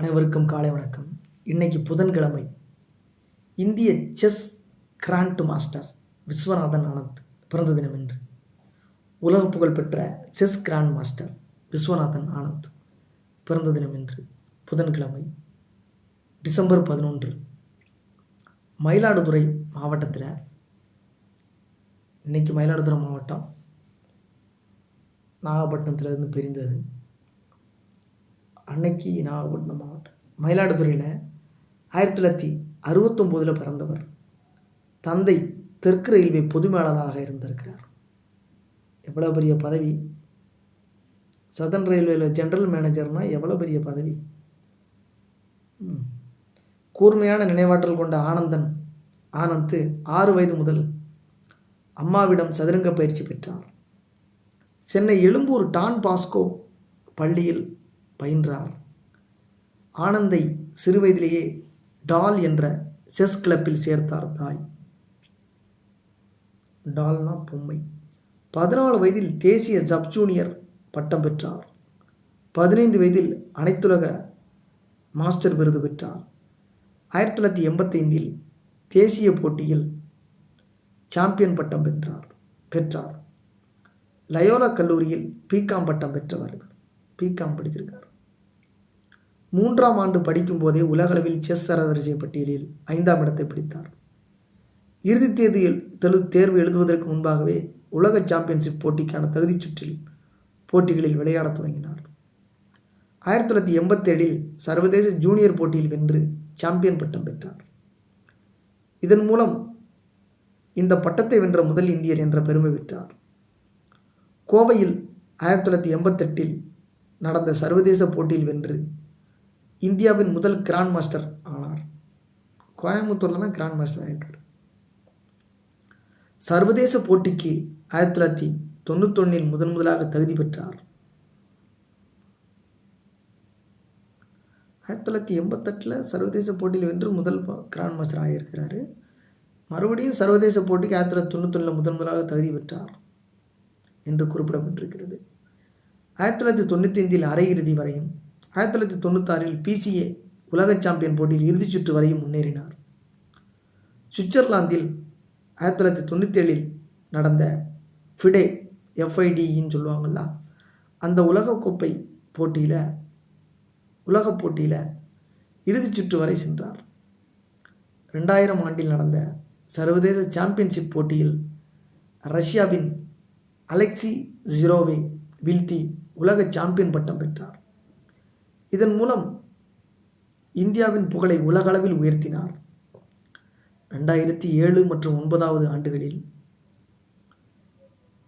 அனைவருக்கும் காலை வணக்கம். இன்னைக்கு புதன்கிழமை. இந்திய chess grandmaster Viswanathan Anand பிறந்த தினம் என்று உலக புகழ்பெற்ற chess grandmaster Viswanathan Anand பிறந்த தினம் என்று புதன்கிழமை டிசம்பர் பதினொன்று. மயிலாடுதுறை மாவட்டத்தில் இன்னைக்கு மயிலாடுதுறை மாவட்டம் நாகப்பட்டினத்துலேருந்து பிரிந்தது. அன்னைக்கு நாகப்பட்டினம் மாவட்டம் மயிலாடுதுறையில் ஆயிரத்தி தொள்ளாயிரத்தி அறுபத்தொம்போதில் பிறந்தவர். தந்தை தெற்கு ரயில்வே பொதுமேலாளராக இருந்திருக்கிறார். எவ்வளோ பெரிய பதவி? சதன் ரயில்வேயில் ஜென்ரல் மேனேஜர்னால் எவ்வளோ பெரிய பதவி? கூர்மையான நினைவாற்றல் கொண்ட ஆனந்தன் ஆனந்த் ஆறு வயது முதல் அம்மாவிடம் சதுரங்க பயிற்சி பெற்றார். சென்னை எழும்பூர் டான் பாஸ்கோ பள்ளியில் பயின்றார். ஆனந்தை சிறுவயதிலேயே டால் என்ற செஸ் கிளப்பில் சேர்த்தார் தாய். டால்னா பொம்மை. பதினாலு வயதில் தேசிய ஜப் ஜூனியர் பட்டம் பெற்றார். பதினைந்து வயதில் அனைத்துலக மாஸ்டர் விருது பெற்றார். ஆயிரத்தி தொள்ளாயிரத்தி எண்பத்தைந்தில் தேசிய போட்டியில் சாம்பியன் பட்டம் பெற்றார் பெற்றார். லயோலா கல்லூரியில் பிகாம் பட்டம் பெற்றவர். பிகாம் படிச்சிருக்கார். மூன்றாம் ஆண்டு படிக்கும் போதே உலகளவில் செஸ் சரவரிசை பட்டியலில் ஐந்தாம் இடத்தை பிடித்தார். இறுதித் தேதியில் தெளு தேர்வு எழுதுவதற்கு முன்பாகவே உலக சாம்பியன்ஷிப் போட்டிக்கான தகுதிச் சுற்றில் போட்டிகளில் விளையாடத் தொடங்கினார் ஆயிரத்தி தொள்ளாயிரத்தி எண்பத்தேழில் சர்வதேச ஜூனியர் போட்டியில் வென்று சாம்பியன் பட்டம் பெற்றார். இதன் மூலம் இந்த பட்டத்தை வென்ற முதல் இந்தியர் என்ற பெருமை பெற்றார். கோவையில் ஆயிரத்தி தொள்ளாயிரத்தி எண்பத்தெட்டில் நடந்த சர்வதேச போட்டியில் வென்று இந்தியாவின் முதல் கிராண்ட் மாஸ்டர் ஆனார். கோயம்புத்தூரில் தான் கிராண்ட் மாஸ்டர் ஆயிருக்கார். சர்வதேச போட்டிக்கு ஆயிரத்தி தொள்ளாயிரத்தி தொண்ணூத்தொன்னில் முதன் முதலாக தகுதி பெற்றார். ஆயிரத்தி தொள்ளாயிரத்தி எண்பத்தெட்டில் சர்வதேச போட்டியில் வென்று முதல் கிராண்ட் மாஸ்டர் ஆகியிருக்கிறாரு. மறுபடியும் சர்வதேச போட்டிக்கு ஆயிரத்தி தொள்ளாயிரத்தி தொண்ணூத்தொன்னில் முதன் முதலாக தகுதி பெற்றார் என்று குறிப்பிடப்பட்டிருக்கிறது. ஆயிரத்தி தொள்ளாயிரத்தி தொண்ணூற்றி ஐந்தில் அரையிறுதி வரையும் ஆயிரத்தி தொள்ளாயிரத்தி தொண்ணூத்தாறில் பிசிஏ உலக சாம்பியன் போட்டியில் இறுதிச் சுற்று வரையும் முன்னேறினார். சுவிட்சர்லாந்தில் ஆயிரத்தி தொள்ளாயிரத்தி தொண்ணூற்றேழில் நடந்த ஃபிடே எஃப்ஐடின்னு சொல்லுவாங்கள்ல அந்த உலகக்கோப்பை போட்டியில் உலகப் போட்டியில் இறுதிச் சுற்று வரை சென்றார். ரெண்டாயிரம் ஆண்டில் நடந்த சர்வதேச சாம்பியன்ஷிப் போட்டியில் ரஷ்யாவின் அலெக்சி ஜிரோவை வீழ்த்தி உலக சாம்பியன் பட்டம் பெற்றார். இதன் மூலம் இந்தியாவின் புகழை உலகளவில் உயர்த்தினார். ரெண்டாயிரத்தி ஏழு மற்றும் ஒன்பதாவது ஆண்டுகளில்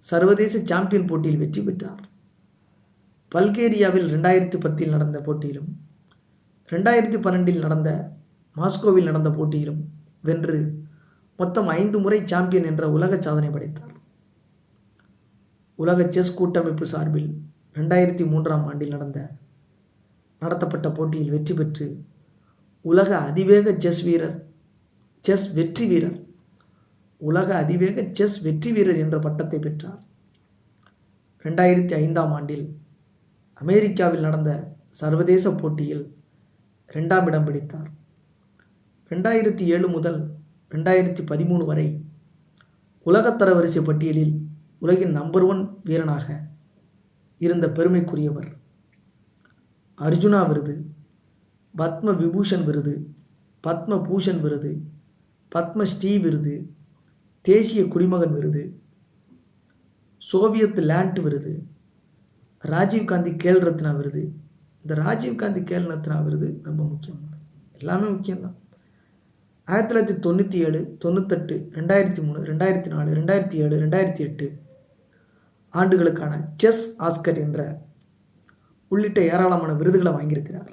சர்வதேச சாம்பியன் போட்டியில் வெற்றி பெற்றார். பல்கேரியாவில் ரெண்டாயிரத்தி பத்தில் நடந்த போட்டியிலும் ரெண்டாயிரத்தி பன்னெண்டில் நடந்த மாஸ்கோவில் நடந்த போட்டியிலும் வென்று மொத்தம் ஐந்து முறை சாம்பியன் என்ற உலக சாதனை படைத்தார். உலக செஸ் கூட்டமைப்பு சார்பில் ரெண்டாயிரத்தி மூன்றாம் ஆண்டில் நடந்த நடத்தப்பட்ட போட்டியில் வெற்றி பெற்று உலக அதிவேக செஸ் வீரர் செஸ் வெற்றி வீரர் உலக அதிவேக செஸ் வெற்றி வீரர் என்ற பட்டத்தை பெற்றார். ரெண்டாயிரத்தி ஐந்தாம் ஆண்டில் அமெரிக்காவில் நடந்த சர்வதேச போட்டியில் ரெண்டாம் இடம் பிடித்தார். ரெண்டாயிரத்தி ஏழு முதல் ரெண்டாயிரத்தி பதிமூணு வரை உலகத்தரவரிசை பட்டியலில் உலகின் நம்பர் ஒன் வீரனாக இருந்த பெருமைக்குரியவர் அர்ஜுனா விருது பத்ம விபூஷன் விருது பத்ம பூஷன் விருது பத்மஸ்ரீ விருது தேசிய குடிமகன் விருது சோவியத் லேண்ட் விருது ராஜீவ்காந்தி கேல் ரத்னா விருது. இந்த ராஜீவ்காந்தி கேல் ரத்னா விருது ரொம்ப முக்கியம். எல்லாமே முக்கியம்தான். ஆயிரத்தி தொள்ளாயிரத்தி தொண்ணூற்றி ஏழு தொண்ணூத்தெட்டு ரெண்டாயிரத்தி மூணு ரெண்டாயிரத்தி நாலு ரெண்டாயிரத்தி ஏழு ரெண்டாயிரத்தி எட்டு ஆண்டுகளுக்கான செஸ் ஆஸ்கர் என்ற உள்ளிட்ட ஏராளமான விருதுகளை வாங்கியிருக்கிறார்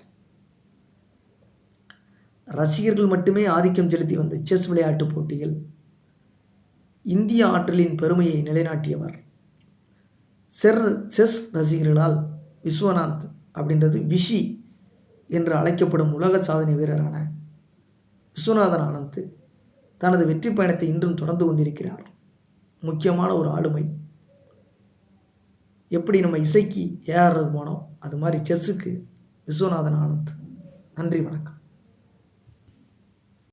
ரசிகர்கள் மட்டுமே ஆதிக்கம் செலுத்தி வந்த செஸ் விளையாட்டுப் போட்டியில் இந்திய ஆற்றலின் பெருமையை நிலைநாட்டியவர். செர் செஸ் ரசிகர்களால் விஸ்வநாத் அப்படின்றது விஷி என்று அழைக்கப்படும் உலக சாதனை வீரரான விஸ்வநாதன் ஆனந்த் தனது வெற்றி பயணத்தை இன்றும் தொடர்ந்து கொண்டிருக்கிறார். முக்கியமான ஒரு ஆளுமை எப்படி நம்ம இசைக்கு ஏஆர் ரகுமானோ அது மாதிரி செஸ்ஸுக்கு விஸ்வநாதன் ஆனந்த். நன்றி வணக்கம்.